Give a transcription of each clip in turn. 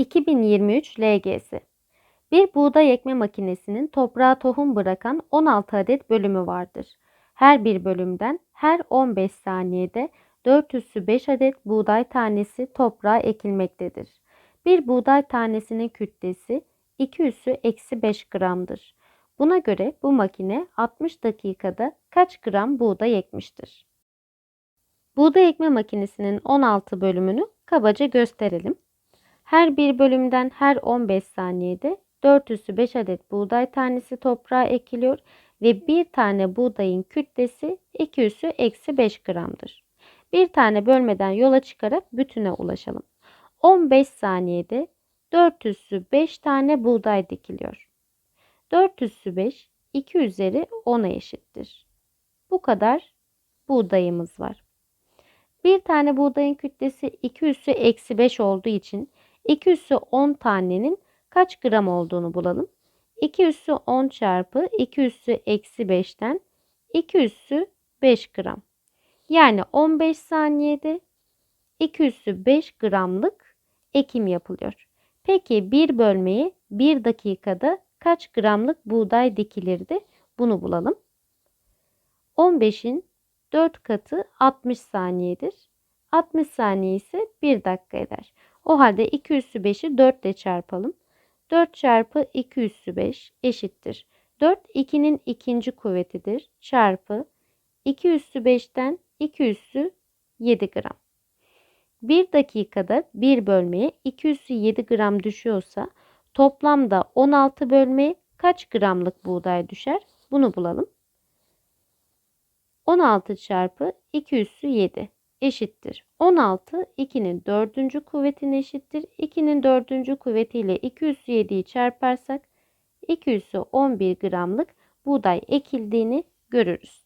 2023 LGS Bir buğday ekme makinesinin toprağa tohum bırakan 16 adet bölümü vardır. Her bir bölümden her 15 saniyede 4 üssü 5 adet buğday tanesi toprağa ekilmektedir. Bir buğday tanesinin kütlesi 2 üssü eksi 5 gramdır. Buna göre bu makine 60 dakikada kaç gram buğday ekmiştir? Buğday ekme makinesinin 16 bölümünü kabaca gösterelim. Her bir bölümden her 15 saniyede 4 üssü 5 adet buğday tanesi toprağa ekiliyor ve bir tane buğdayın kütlesi 2 üssü eksi 5 gramdır. Bir tane bölmeden yola çıkarak bütüne ulaşalım. 15 saniyede 4 üssü 5 tane buğday dikiliyor. 4 üssü 5 2 üzeri 10'a eşittir. Bu kadar buğdayımız var. Bir tane buğdayın kütlesi 2 üssü eksi 5 olduğu için 2 üssü 10 tanenin kaç gram olduğunu bulalım. 2 üssü 10 çarpı 2 üssü eksi 5'ten 2 üssü 5 gram. Yani 15 saniyede 2 üssü 5 gramlık ekim yapılıyor. Peki bir bölmeyi 1 dakikada kaç gramlık buğday dikilirdi? Bunu bulalım. 15'in 4 katı 60 saniyedir. 60 saniye ise 1 dakika eder. O halde 2 üssü 5'i 4 ile çarpalım. 4 çarpı 2 üssü 5 eşittir. 4 2'nin ikinci kuvvetidir. Çarpı 2 üssü 5'ten 2 üssü 7 gram. 1 dakikada 1 bölmeye 2 üssü 7 gram düşüyorsa toplamda 16 bölmeye kaç gramlık buğday düşer? Bunu bulalım. 16 çarpı 2 üssü 7 eşittir. 16 2'nin 4. kuvvetine eşittir. 2'nin 4. kuvvetiyle 2 üssü 7'yi çarparsak 2 üssü 11 gramlık buğday ekildiğini görürüz.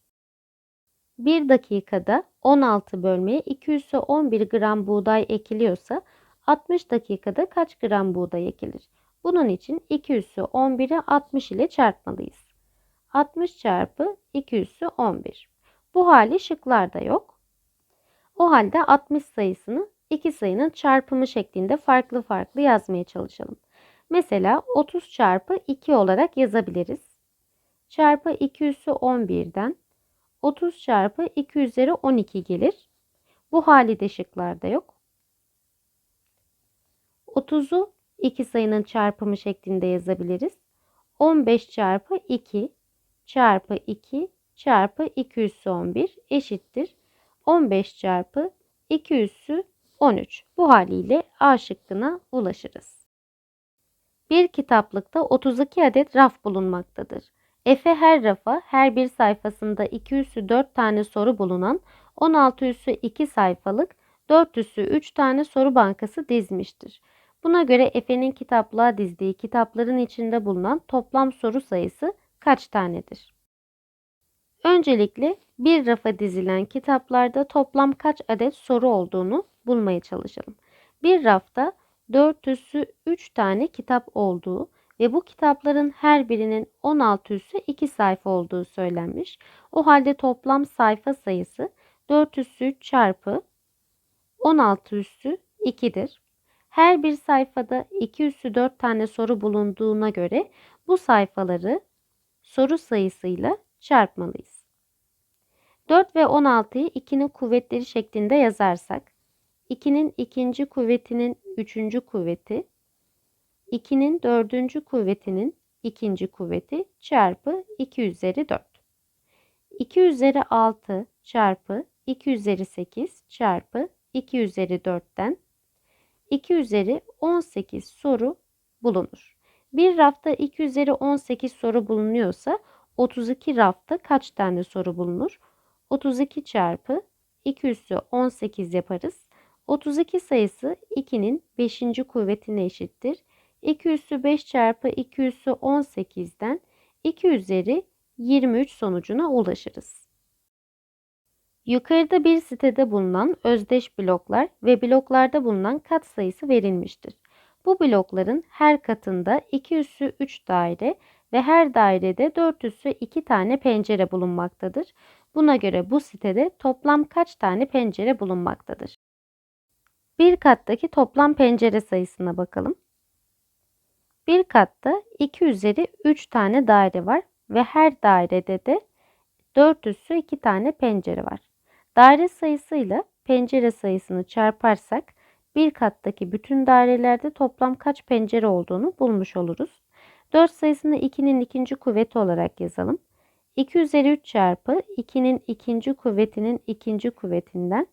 1 dakikada 16 bölmeye 2 üssü 11 gram buğday ekiliyorsa 60 dakikada kaç gram buğday ekilir? Bunun için 2 üssü 11'i 60 ile çarpmalıyız. 60 çarpı 2 üssü 11. Bu hali şıklarda yok. O halde 60 sayısını iki sayının çarpımı şeklinde farklı farklı yazmaya çalışalım. Mesela 30 çarpı 2 olarak yazabiliriz. Çarpı 2 üssü 11'den 30 çarpı 2 üzeri 12 gelir. Bu hali de şıklarda yok. 30'u iki sayının çarpımı şeklinde yazabiliriz. 15 çarpı 2 çarpı 2 çarpı 2 üssü 11 eşittir. 15 çarpı 2 üssü 13. Bu haliyle A şıkkına ulaşırız. Bir kitaplıkta 32 adet raf bulunmaktadır. Efe her rafa her bir sayfasında 2 üssü 4 tane soru bulunan 16 üssü 2 sayfalık 4 üssü 3 tane soru bankası dizmiştir. Buna göre Efe'nin kitaplığa dizdiği kitapların içinde bulunan toplam soru sayısı kaç tanedir? Öncelikle bir rafa dizilen kitaplarda toplam kaç adet soru olduğunu bulmaya çalışalım. Bir rafta 4 üssü 3 tane kitap olduğu ve bu kitapların her birinin 16 üssü 2 sayfa olduğu söylenmiş. O halde toplam sayfa sayısı 4 üssü 3 çarpı 16 üssü 2'dir. Her bir sayfada 2 üssü 4 tane soru bulunduğuna göre bu sayfaları soru sayısıyla çarpmalıyız. 4 ve 16'yı 2'nin kuvvetleri şeklinde yazarsak 2'nin ikinci kuvvetinin üçüncü kuvveti 2'nin dördüncü kuvvetinin ikinci kuvveti çarpı 2 üzeri 4. 2 üzeri 6 çarpı 2 üzeri 8 çarpı 2 üzeri 4'ten 2 üzeri 18 soru bulunur. Bir rafta 2 üzeri 18 soru bulunuyorsa 32 rafta kaç tane soru bulunur? 32 çarpı 2 üssü 18 yaparız. 32 sayısı 2'nin 5. kuvvetine eşittir. 2 üssü 5 çarpı 2 üssü 18'den 2 üzeri 23 sonucuna ulaşırız. Yukarıda bir sitede bulunan özdeş bloklar ve bloklarda bulunan kat sayısı verilmiştir. Bu blokların her katında 2 üssü 3 daire ve her dairede 4 üssü 2 tane pencere bulunmaktadır. Buna göre bu sitede toplam kaç tane pencere bulunmaktadır? Bir kattaki toplam pencere sayısına bakalım. Bir katta 2 üzeri 3 tane daire var ve her dairede de 4 üssü 2 tane pencere var. Daire sayısıyla pencere sayısını çarparsak bir kattaki bütün dairelerde toplam kaç pencere olduğunu bulmuş oluruz. 4 sayısını 2'nin ikinci kuvveti olarak yazalım. 2 üzeri 3 çarpı 2'nin ikinci kuvvetinin ikinci kuvvetinden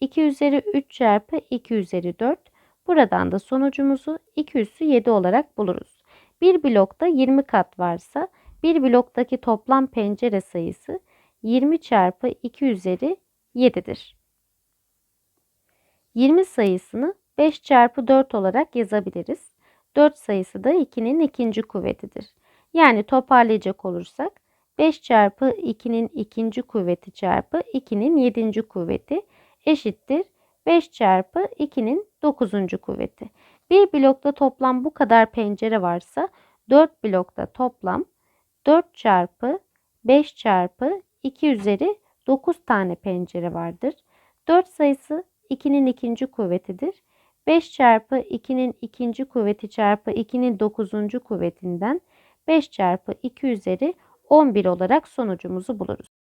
2 üzeri 3 çarpı 2 üzeri 4. Buradan da sonucumuzu 2 üssü 7 olarak buluruz. Bir blokta 20 kat varsa bir bloktaki toplam pencere sayısı 20 çarpı 2 üzeri 7'dir. 20 sayısını 5 çarpı 4 olarak yazabiliriz. 4 sayısı da 2'nin ikinci kuvvetidir. Yani toparlayacak olursak 5 çarpı 2'nin ikinci kuvveti çarpı 2'nin 7. kuvveti eşittir 5 çarpı 2'nin 9. kuvveti. Bir blokta toplam bu kadar pencere varsa 4 blokta toplam 4 çarpı 5 çarpı 2 üzeri 9 tane pencere vardır. 4 sayısı 2'nin ikinci kuvvetidir. 5 çarpı 2'nin ikinci kuvveti çarpı 2'nin 9. kuvvetinden 5 çarpı 2 üzeri 11 olarak sonucumuzu buluruz.